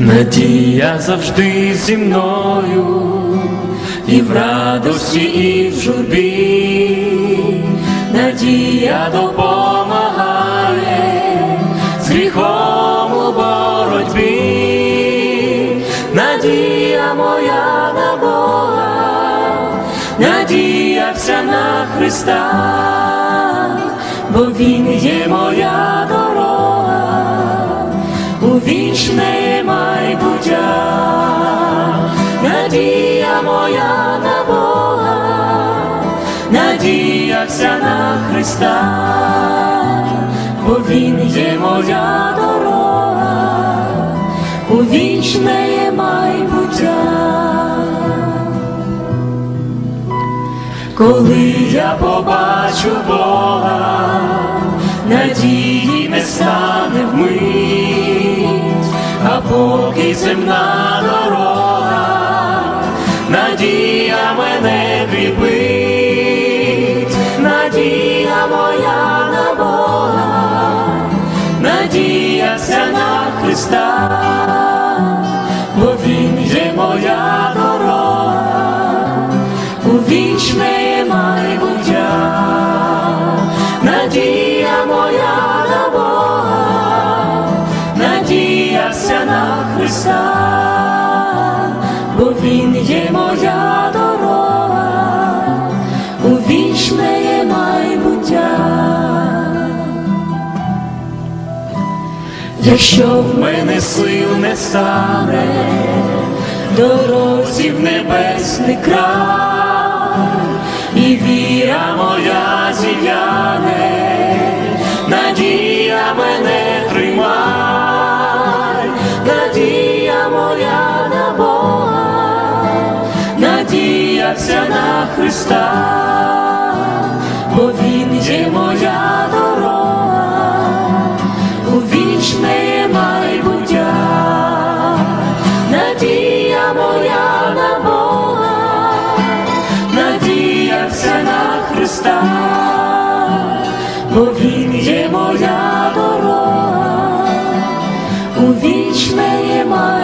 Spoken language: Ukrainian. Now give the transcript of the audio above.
Надія завжди зі мною, і в радості, і в журбі, надія допомагає з гріхом у боротьбі, надія моя на Бога, надія вся на Христа, бо Він є моя дорога у вічне моя на Бога, надія вся на Христа, бо Він є моя дорога, у вічне є майбуття. Коли я побачу Бога, надії не стане вмить, а поки земна дорога, кріпить, надія моя на Бога, надія вся на Христа, бо Він є моя дорога у вічне майбуття, надія моя на Бога, надія вся на Христа, бо Він є моя Якщо в мене сил не стане, дорозі небесний край, і віра моя зів'яне, надія мене тримай, надія моя на Бога, надія вся на Христа, бо Він є моя Христа, бо Він є моя дорога, у вічне майбуття.